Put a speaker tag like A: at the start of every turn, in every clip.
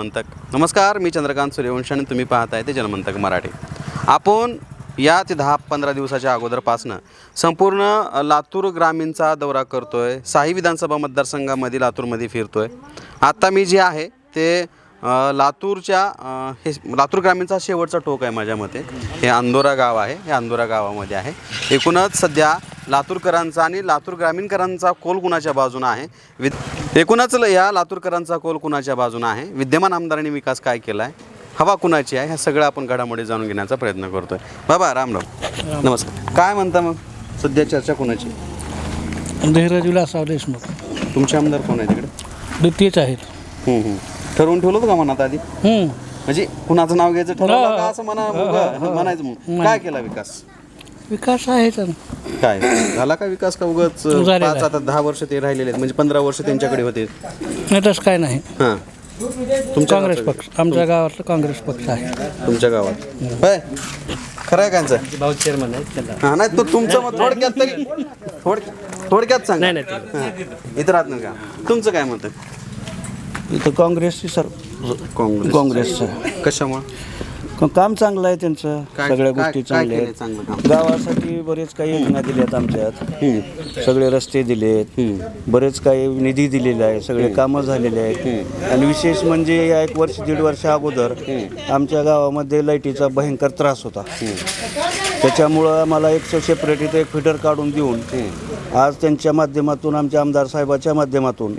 A: जनमंतक. नमस्कार मी चंद्रकांत सूर्यवंश आणि तुम्ही पाहताय ते जनमंतक मराठी. आपण या ते दहा पंधरा दिवसाच्या अगोदरपासनं संपूर्ण लातूर ग्रामीणचा दौरा करतोय. साही विधानसभा मतदारसंघामध्ये लातूरमध्ये फिरतोय. आत्ता मी जे आहे ते लातूरच्या हे लातूर ग्रामीणचा शेवटचा टोक आहे माझ्या मते. हे अंदोरा गाव आहे. हे अंदोरा गावामध्ये आहे. एकूणच सध्या लातूरकरांचा आणि लातूर ग्रामीणकरांचा कोल कुणाच्या बाजूनं आहे? विद एकूणच या लातूरकरांचा कोल कुणाच्या बाजूनं आहे? विद्यमान आमदारांनी विकास काय केला आहे हवा कुणाची आहे? ह्या सगळं आपण घडामोडी जाणून घेण्याचा प्रयत्न करतोय. बाबा राम राम. नमस्कार. काय म्हणता मग? सध्या चर्चा कुणाची?
B: धीरज विलासराव देशमुख.
A: तुमचे आमदार कोण आहे तिकडे
B: द्वितीयच आहेत.
A: ठरवून ठेवलं होतं का मनात आधी?
B: हम्म.
A: म्हणजे कुणाचं नाव घ्यायचं ठरवलं का असं म्हणा उगा- म्हणायचं मग काय केला विकास?
B: विकास आहेच ना.
A: काय? झाला का विकास का उगाच
B: झालेला
A: पाच आता दहा वर्ष ते राहिलेले आहेत. म्हणजे पंधरा वर्ष त्यांच्याकडे होते.
B: नाही तसं काय नाही.
A: हां. तुमच्या
B: काँग्रेस
A: गावाचं-
B: पक्ष आमच्या गावातलं काँग्रेस पक्ष आहे.
A: तुमच्या गावात. होय. खरं आहे कांचं
C: भाऊ चेअरमन आहेत त्याला
A: हा नाही तो तुमचं मग थोडक्यात तरी थोडक्यात थोडक्यात सांग.
C: नाही, नाही,
A: इथं राहत नाही का? तुमचं काय मत आहे?
B: इथं काँग्रेसची सर
A: काँग्रेस.
B: काँग्रेसचं
A: कशामुळे?
B: काम चांगलं आहे त्यांचं.
A: काय-
B: सगळ्या
A: काय-
B: गोष्टी
A: काय
B: चांगल्या
A: केलंय
B: आहेत.
A: चांगलं काम?
B: गावासाठी बरेच काही योजना दिल्यात आमच्यात. सगळे रस्ते दिलेत. बरेच काही निधी दिलेला आहे सगळे कामं झालेले आहेत. आणि विशेष म्हणजे या एक वर्ष दीड वर्ष अगोदर आमच्या गावामध्ये लाईटीचा भयंकर त्रास होता. त्याच्यामुळं आम्हाला एक सेपरेट इथं एक फिटर काढून देऊन आज त्यांच्या माध्यमातून आमच्या आमदार साहेबाच्या माध्यमातून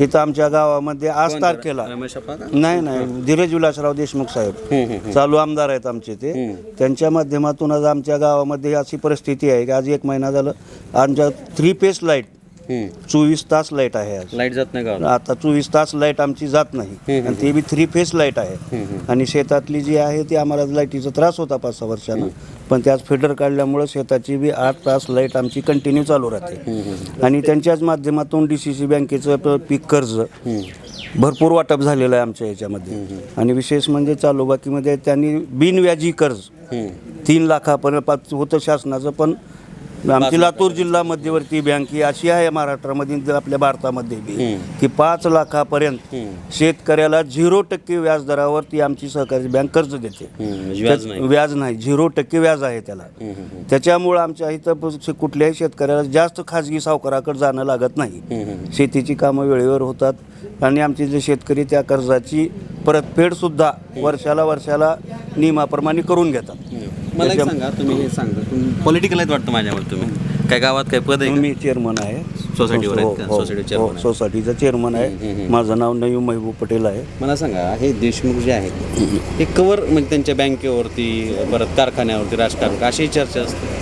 B: इथं आमच्या गावामध्ये आज तारखेला.
A: रमेश अप्पा का?
B: नाही नाही. धीरज विलासराव देशमुख साहेब. चालू आमदार आहेत आमचे ते. त्यांच्या माध्यमातून आज आमच्या गावामध्ये अशी परिस्थिती आहे की आज एक महिना झालं. आमच्या थ्री फेस
A: लाइट.
B: चोवीस तास लाइट आहे आज.
A: लाइट जात नाही का
B: आता चोवीस तास लाइट आमची जात नाही. आणि ते बी थ्री फेस लाइट आहे. आणि शेतातली जी आहे ती आम्हाला लाईटीचा त्रास होता पाच सहा वर्षानं. पण त्याच फिडर काढल्यामुळं शेताची बी आठ तास लाइट आमची कंटिन्यू चालू राहते. आणि त्यांच्याच माध्यमातून डी सी सी बँकेचं पीक कर्ज भरपूर वाटप झालेलं आहे आमच्या याच्यामध्ये. आणि विशेष म्हणजे चालू बाकीमध्ये त्यांनी बिनव्याजी कर्ज तीन लाखापर्यंत होतं शासनाचं पण आमची लातूर जिल्हा मध्यवर्ती बँक ही अशी आहे महाराष्ट्रामध्ये आपल्या भारतामध्ये बी की पाच लाखापर्यंत शेतकऱ्याला झिरो टक्के व्याज दरावर ती आमची सहकारी बँक कर्ज देते.
A: म्हणजे व्याज नाही.
B: व्याज नाही झिरो टक्के व्याज आहे त्याला. त्याच्यामुळं आमच्या इथं कुठल्याही शेतकऱ्याला जास्त खाजगी सावकाराकडे जाणं लागत नाही. शेतीची कामं वेळेवर होतात आणि आमचे जे शेतकरी त्या कर्जाची परतफेड सुद्धा वर्षाला वर्षाला नियमाप्रमाणे करून घेतात.
A: मला एक सांगा तुम्ही हे सांगा तुम्ही पॉलिटिकल आहेत वाटतं माझ्यावर तुम्ही. काय गावात काय पद आहे का?
B: मी चेअरमन आहे.
A: सोसायटीवर आहेत का?
B: हो, हो,
A: सोसायटी
B: हो,
A: चेअरमन आहे.
B: सोसायटीचा चेअरमन आहे माझं नाव नयू महबूब पटेल आहे.
A: मला सांगा हे देशमुख जे आहेत हे कवर म्हणजे त्यांच्या बँकेवरती परत कारखान्यावरती राजकारण का? अशी चर्चा असते.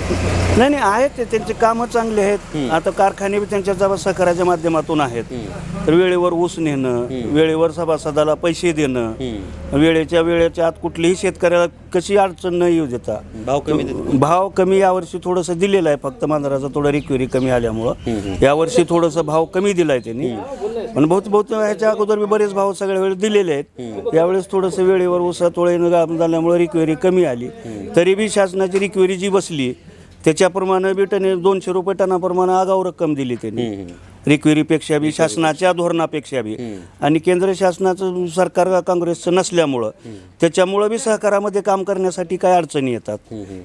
B: नाही नाही आहेत ते. त्यांचे कामं चांगले आहेत. आता कारखाने बी त्यांच्या जवळ सहकार्याच्या माध्यमातून आहेत. तर वेळेवर ऊस नेणं वेळेवर सभासदाला पैसे देणं वेळेच्या वेळेच्या आत कुठलीही शेतकऱ्याला कशी अडचण न येऊ देता.
A: भाव कमी
B: भाव कमी यावर्षी थोडंसं दिलेलं आहे. फक्त मांजराचा थोडं रिक्वेरी कमी आल्यामुळं. यावर्षी थोडंसं भाव कमी दिलाय त्यांनी. पण बहुत बहुत ह्याच्या अगोदर बी बरेच भाव सगळ्या वेळेस दिलेले आहेत. यावेळेस थोडंसं वेळेवर उसा तोळे झाल्यामुळे रिक्वेरी कमी आली. तरी बी शासनाची रिक्वेरी जी बसली त्याच्याप्रमाणे बी त्याने दोनशे रुपये टनाप्रमाणे आगाऊ रक्कम दिली त्यांनी. रिक्वेरीपेक्षा बी शासनाच्या धोरणापेक्षा बी. आणि केंद्र शासनाचं सरकार काँग्रेसचं नसल्यामुळं त्याच्यामुळं बी सहकारामध्ये काम करण्यासाठी काय अडचणी येतात.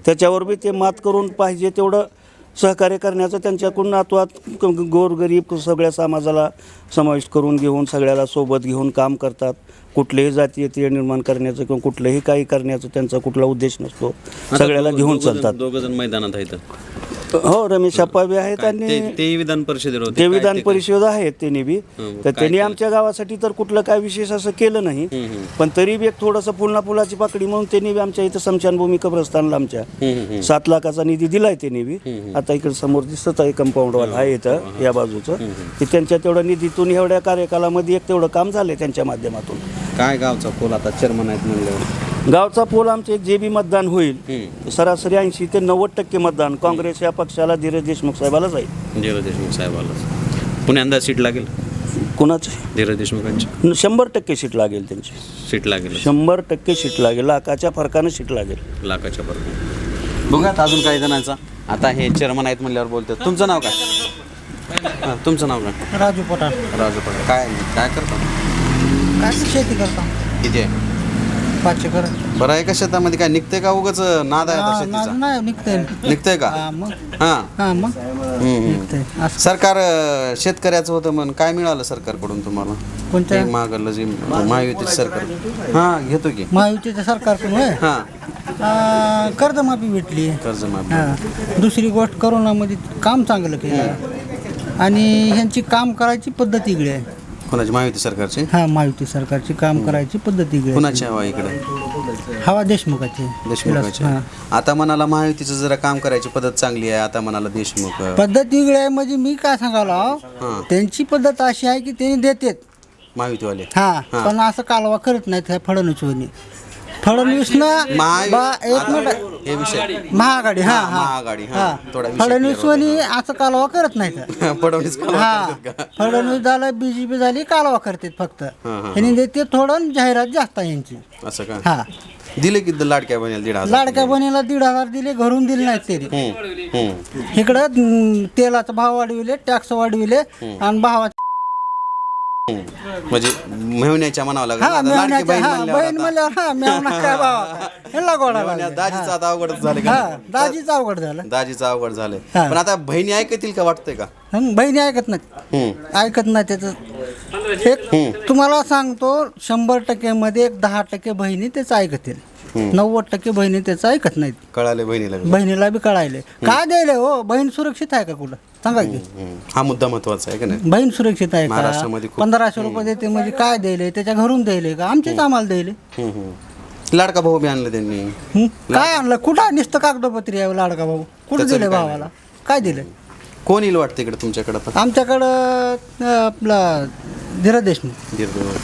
B: त्याच्यावर बी ते मात करून पाहिजे तेवढं सहकार्य करण्याचं त्यांच्याकडून नातवात क- गोरगरीब सगळ्या समाजाला समाविष्ट करून घेऊन सगळ्याला सोबत घेऊन काम करतात. कुठलेही जातीय निर्माण करण्याचं किंवा कुठलंही काही करण्याचं त्यांचा कुठला उद्देश नसतो. सगळ्याला घेऊन चालतात.
A: दोघ जण मैदानात आहेत.
B: हो रमेश अप्पा बी आहेत
A: काय
B: आणि
A: ते- तेही विधान परिषदेवर होते.
B: ते
A: काय
B: विधान परिषद आहेत त्यांनी बी.
A: हं,
B: तर
A: काय
B: त्यांनी
A: केलं?
B: आमच्या गावासाठी तर कुठलं काय विशेष असं केलं नाही. पण तरी बी एक थोडंसं फुलना फुलाची पाकडी म्हणून त्यांनी बी आमच्या इथं समशानभूमी कब्रस्तानला आमच्या सात लाखाचा निधी दिलाय त्यांनी बी. आता इकडे समोर दिसत आहे कंपाऊंड वाल आहे इथं या बाजूचं. की त्यांच्या तेवढ्या निधीतून एवढ्या कार्यकालामध्ये एक तेवढं काम झालंय त्यांच्या माध्यमातून.
A: काय गावचा पोल आता चेअरमन आहेत म्हणल्यावर?
B: गावचा पोल आमचे जे बी मतदान होईल. सरासरी ऐंशी ते नव्वद टक्के मतदान काँग्रेस या पक्षाला धीरज देशमुख साहेबाला जाईल
A: धीरज देशमुख साहेबाला पुण्यांदा सीट लागेल?
B: कुणाचं?
A: धीरज देशमुखांची.
B: शंभर टक्के सीट लागेल त्यांची.
A: सीट लागेल.
B: शंभर टक्के सीट लागेल. लाखाच्या फरकानं सीट लागेल.
A: लाखाच्या बरोबर बघूयात अजून काही जणांचा. आता हे चेअरमन आहेत म्हणल्यावर बोलतात. तुमचं नाव काय? तुमचं नाव काय?
D: राजू पठाण.
A: राजू पटेल काय काय करता?
D: काय शेती करता.
A: किती आहे
C: पाचशे कर
A: बरं आहे का शेतामध्ये काय निघतंय का उगाच नाद आहे आता शेतीचा?
C: नाही निघतंय.
A: निघतंय का?
C: हा मग.
A: हा.
C: हा मग.
A: हम्म, हम्म.
C: निघतंय. असं.
A: सरकार अं, शेतकऱ्याचं होतं म्हण काय मिळालं सरकारकडून तुम्हाला?
C: कोणत्या
A: ते मागलं जे महायुतीचं सरकार. हा घेतो की.
C: महायुतीच्या सरकारकडून होय?
A: हा.
C: आ, कर्जमाफी भेटली.
A: कर्जमाफी
C: हा. दुसरी गोष्ट करोनामध्ये काम चांगलं केलं. आणि ह्यांची काम करायची पद्धत वेगळी आहे.
A: कोणाची? महायुती सरकारची?
C: हा महायुती सरकारची काम करायची पद्धत आहे
A: कुणाची हवा इकडे?
C: हवा देशमुखाची.
A: देशमुखाची.
C: हा.
A: आता मनाला महायुतीचं जरा काम करायची पद्धत चांगली आहे आता मनाला देशमुख.
C: पद्धत वेगळी आहे म्हणजे मी काय सांगायला
A: हा.
C: त्यांची पद्धत अशी आहे की त्यांनी देतात.
A: महायुतीवाले.
C: हा
A: हा.
C: पण असं कालवा करत नाहीत ह्या फडणवीसवनी. फडणवीसनं
A: महायु-
C: बा एक
A: आता
C: मिनिट.
A: हे विषय.
C: महाआघाडी हा
A: महाआघाडी, हा. थोडा विषय
C: फडणवीसवनी असं कालवा करत नाहीत
A: फडणवीस का
C: हा.
A: का?
C: फडणवीस झालं बीजेपी झाली कालवा करतात फक्त.
A: हा.
C: ह्यांनी देते थोडं आणि जाहिरात जास्त आहे यांची.
A: असं का?
C: हा.
A: दिले की लाडक्या बहिणीला दीड हजार?
C: लाडक्या बहिणीला दीड हजार दिले घरून दिले नाहीत
A: हम्म, हम्म.
C: इकडं तेलाचा भाव वाढविले टॅक्स वाढविले आणि भावा
A: म्हणजे मेहण्याच्या म्हणावं
C: हा
A: आता लाडकी
C: मेवण्याच्या
A: बहीण
C: हा
A: म्हणल्यावर
C: बहीण
A: आता-
C: म्हणल्यावर हा मेवना काय भावा ह्याला गोडा
A: मेवण्या
C: लागला.
A: दाजीचं आता अवघडच झालं का?
C: हा दाजीच अवघड झालं.
A: दाजीचं अवघड झालंय.
C: हा.
A: पण आता बहिणी ऐकतील का वाटतंय का?
C: हं, बहिणी ऐकत
A: हम्म.
C: ऐकत नाही त्याचं एक तुम्हाला सांगतो शंभर टक्क्यामध्ये एक दहा टक्के बहिणी त्याचं ऐकतील. नव्वद टक्के बहिणी त्याचं ऐकत नाहीत.
A: कळाले बहिणीला
C: बहिणीला बी कळायले. काय द्यायले हो? बहीण सुरक्षित आहे का कुठं? सांगा की.
A: हा मुद्दा महत्त्वाचा आहे का नाही?
C: बहीण सुरक्षित आहे का?
A: महाराष्ट्रामध्ये खूप-
C: पंधराशे रुपये देते म्हणजे काय द्यायले? त्याच्या घरून द्यायले का? आमचेच आम्हाला द्यायले.
A: हम्म, हम्म. लाडका भाऊ बी आणलं त्यांनी.
C: हं? काय आणलं? कुठं नुसतं कागदपत्री आहे लाडका भाऊ. कुठं
A: त्याचं
C: दिले
A: काय
C: भावाला? काय दिले?
A: कोण येईल वाटतं इकडे तुमच्याकडे? आता
C: आमच्याकडं अं, आपला धीरज देशमुख.
A: दीर्घ